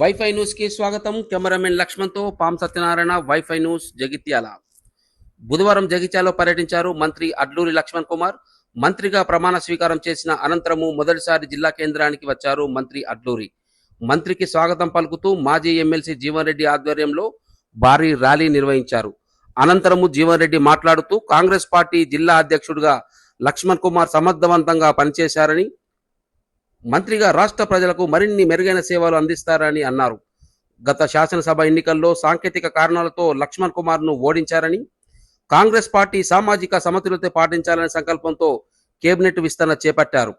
Wifi న్యూస్కి స్వాగతం. Cameraman లక్ష్మణ్తో పాం సత్యనారాయణ వైఫై న్యూస్ జగిత్యాల. బుధవారం జగిత్యాలో పర్యటించారు మంత్రి అడ్లూరి లక్ష్మణ్ కుమార్. మంత్రిగా ప్రమాణ స్వీకారం చేసిన అనంతరము మొదటిసారి జిల్లా కేంద్రానికి వచ్చారు మంత్రి అడ్లూరి. మంత్రికి స్వాగతం పలుకుతూ మాజీ ఎమ్మెల్సీ జీవన్ రెడ్డి ఆధ్వర్యంలో భారీ ర్యాలీ నిర్వహించారు. అనంతరము జీవన్ రెడ్డి మాట్లాడుతూ కాంగ్రెస్ పార్టీ జిల్లా అధ్యక్షుడిగా లక్ష్మణ్ కుమార్ సమర్థవంతంగా పనిచేశారని మంత్రిగా రాష్ట్ర ప్రజలకు మరిన్ని మెరుగైన సేవలు అందిస్తారని అన్నారు. గత శాసనసభ ఎన్నికల్లో సాంకేతిక కారణాలతో లక్ష్మణ్ కుమార్ను ఓడించారని కాంగ్రెస్ పార్టీ సామాజిక సమతుల్యత పాటించాలనే సంకల్పంతో కేబినెట్ విస్తరణ చేపట్టారు.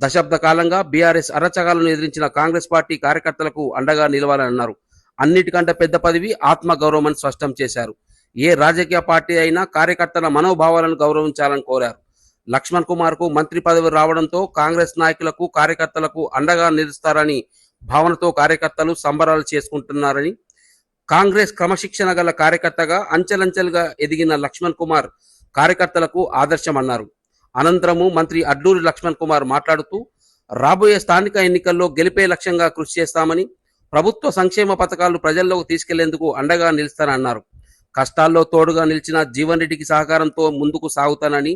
దశాబ్ద కాలంగా బీఆర్ఎస్ అరచగాలను ఎదిరించిన కాంగ్రెస్ పార్టీ కార్యకర్తలకు అండగా నిలవాలని అన్నారు అన్నిటికంటే పెద్ద పదవి ఆత్మ గౌరవం అని స్పష్టం చేశారు. ఏ రాజకీయ పార్టీ అయినా కార్యకర్తల మనోభావాలను గౌరవించాలని కోరారు. లక్ష్మణ్ కుమార్కు మంత్రి పదవి రావడంతో కాంగ్రెస్ నాయకులకు కార్యకర్తలకు అండగా నిలుస్తారని భావనతో కార్యకర్తలు సంబరాలు చేసుకుంటున్నారని కాంగ్రెస్ క్రమశిక్షణ గల కార్యకర్తగా అంచెలంచెలుగా ఎదిగిన లక్ష్మణ్ కుమార్ కార్యకర్తలకు ఆదర్శమన్నారు. అనంతరము మంత్రి అడ్లూరి లక్ష్మణ్ కుమార్ మాట్లాడుతూ రాబోయే స్థానిక ఎన్నికల్లో గెలిపే లక్ష్యంగా కృషి చేస్తామని ప్రభుత్వ సంక్షేమ పథకాలు ప్రజల్లోకి తీసుకెళ్ళేందుకు అండగా నిలుస్తానన్నారు. కష్టాల్లో తోడుగా నిలిచిన జీవన్ రెడ్డికి సహకారంతో ముందుకు సాగుతానని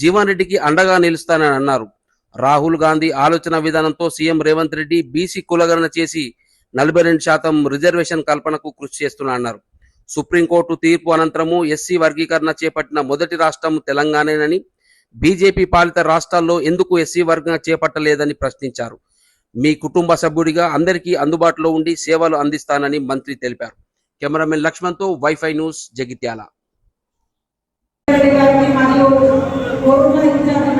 జీవన్ రెడ్డికి అండగా నిలుస్తానని అన్నారు. రాహుల్ గాంధీ ఆలోచన విధానంతో సీఎం రేవంత్ రెడ్డి బీసీ కులగణన చేసి నలభై రెండు శాతం రిజర్వేషన్ కల్పనకు కృషి చేస్తున్నా అన్నారు. సుప్రీంకోర్టు తీర్పు అనంతరము ఎస్సీ వర్గీకరణ చేపట్టిన మొదటి రాష్ట్రం తెలంగాణేనని బీజేపీ పాలిత రాష్ట్రాల్లో ఎందుకు ఎస్సీ వర్గం చేపట్టలేదని ప్రశ్నించారు. మీ కుటుంబ సభ్యుడిగా అందరికీ అందుబాటులో ఉండి సేవలు అందిస్తానని మంత్రి తెలిపారు. కెమెరామెన్ లక్ష్మణ్తో వైఫై న్యూస్ జగిత్యాల. করোনা ইচ্ছা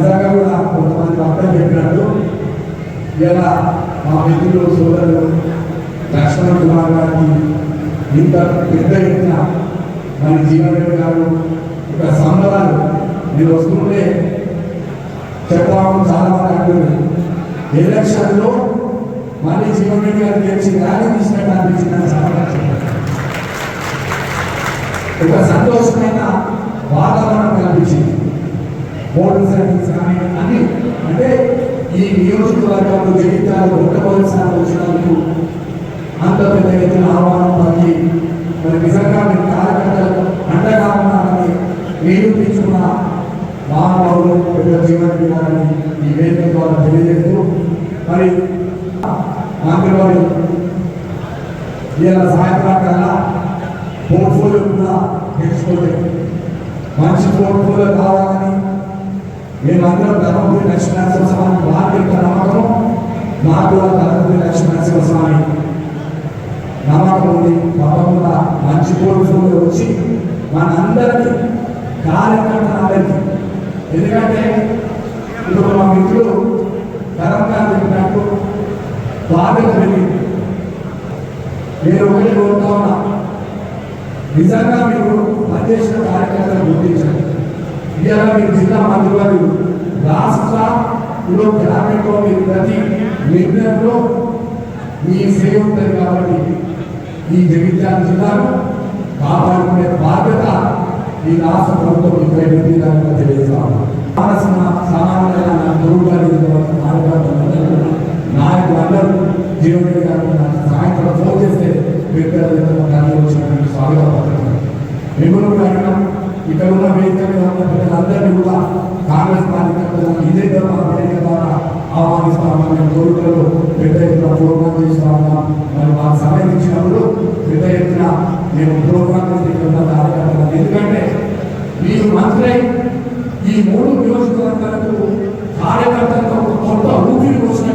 నిజంగా కూడా కొంతమంది పక్కన చెప్పినట్టు ఇలా మా మిత్రులు సోదరులు లక్ష్మణ్ కుమార్ గారికి ఇంత పెద్ద ఎత్తున మన జీవన్ గారు ఇక్కడ సంబరాలు. మీరు వస్తుంటే చెప్పడం చాలా మంది అంటున్నారు ఎలక్షన్లో మళ్ళీ జీవన్ రెడ్డి గారు గెలిచి ర్యాలీ తీసినట్టు అనిపించిందని చాలా ఒక సంతోషమైన వాతావరణం మోటార్ సైకిల్స్ కానీ అన్ని అంటే ఈ నియోజకవర్గంలో జీవితాలు మొట్టమొదటిసారి వచ్చినందుకు అంత పెద్ద ఎత్తున ఆహ్వానం పలికి మరి నిజంగా మీ కార్యకర్తలకు అండగా ఉన్నారని నిరూపించుకున్న మహానుభావులు పెద్ద జీవన్ గారిని ఈ వేదిక ద్వారా తెలియజేస్తూ మరి మంత్రివారు ఇలా సాయంత్రం కల్లా పోర్ట్ఫోలియో కూడా తెచ్చుకోలేదు. మంచి పోర్ట్ఫోలియో కావాలని మీరందరూ ధర్మపురి లక్ష్మీనరసింహ స్వామి వారి యొక్క నమ్మకం నాకు కూడా ధర్మపురి లక్ష్మీనరసింహ స్వామి నమ్మకం ఉంది. తప్పకుండా మంచి పోర్ట్ఫోలియో వచ్చి మనందరికీ కార్యకర్తలందరికీ ఎందుకంటే ఇప్పుడు మా మిత్రులు ధర్మకారు చెప్పినట్టు బాధ్యత పెరిగింది నేను ఒకటి కోరుతా ఉన్నా. నిజంగా మీరు పనిచేసిన కార్యకర్తలు గుర్తించండి. ఇవాళ జిల్లా మంత్రి వారు రాష్ట్రంలో గ్రామంలో మీరు ప్రతి నిర్ణయంలో మీ సేవ ఉంటుంది కాబట్టి ఈ జగిత్యాల జిల్లాను కాపాడుకునే బాధ్యత ఈ రాష్ట్ర ప్రభుత్వం ఇరవై ఎనిమిది తెలియజేస్తాం మానసిన సామాన్యంగా నా గురువు గారి నాయకులు అందరూ జీవన సహాయం అందరూ కాంగ్రెస్ కార్యకర్తలను ఇదే వేదిక ద్వారా ఆహ్వానిస్తామని కోరికలు పెద్ద ఎత్తున ప్రోగ్రాం చేస్తాము మరి వారు సమయం ఇచ్చినప్పుడు పెద్ద ఎత్తున మేము ప్రోగ్రాం కార్యకర్తలు. ఎందుకంటే మీరు మంత్రి ఈ మూడు నియోజకవర్గాలకు కార్యకర్తలతో కొత్త ఊపిరి కోసం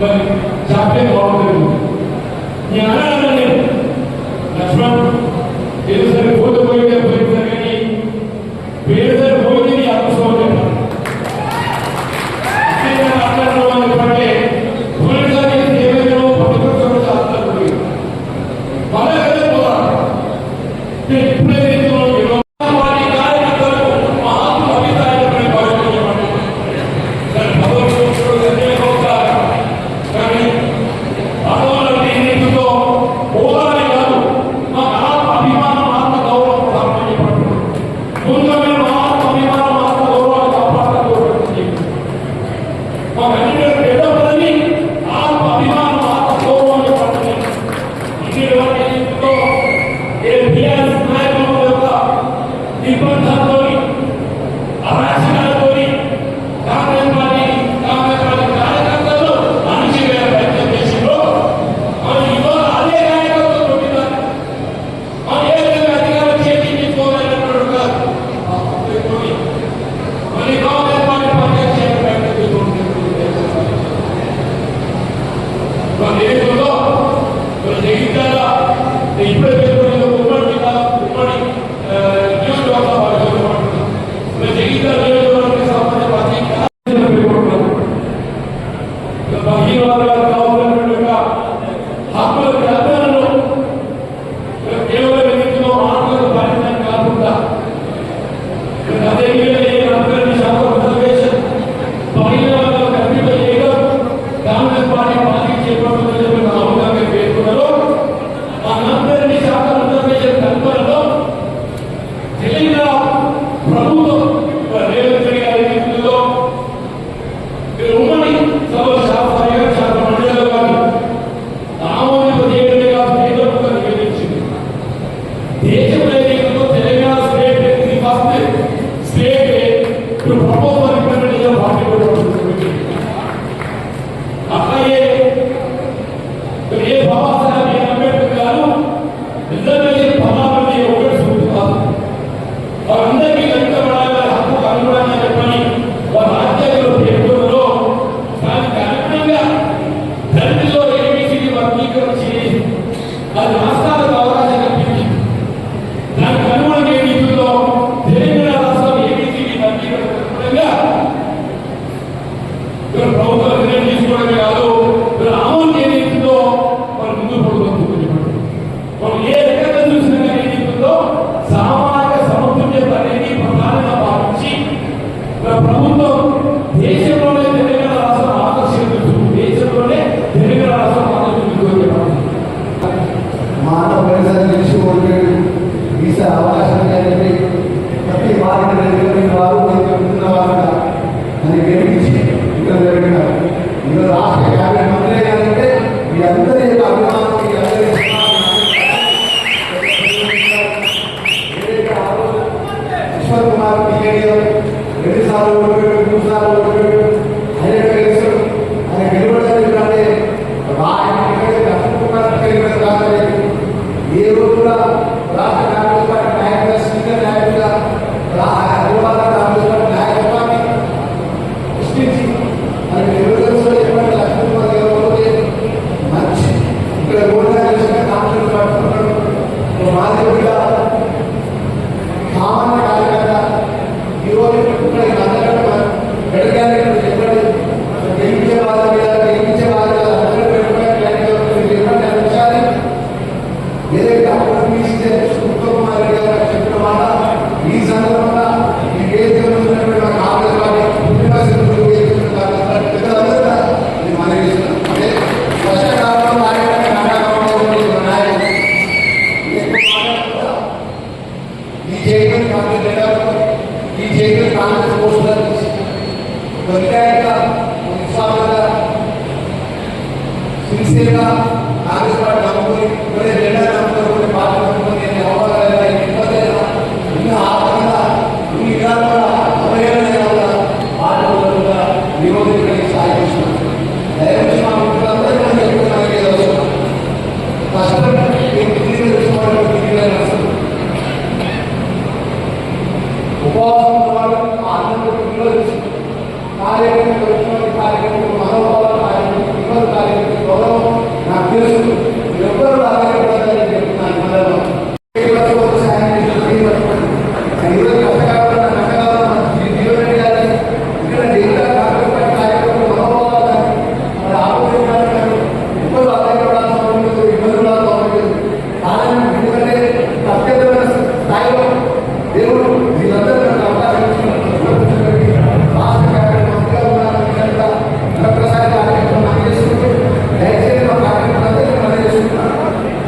మరి జాప్యం బాగుంటుంది నేను అన్నాను నేను లక్ష్మణ్ Amen.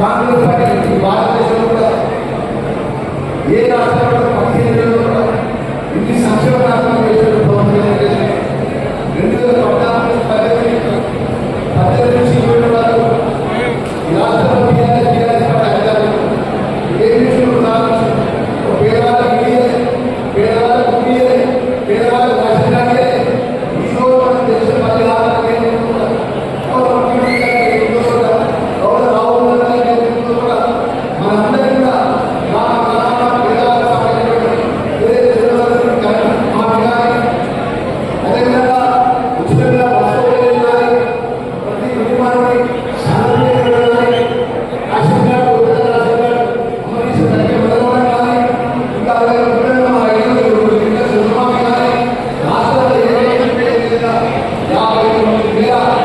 కాంగ్రెస్ Já,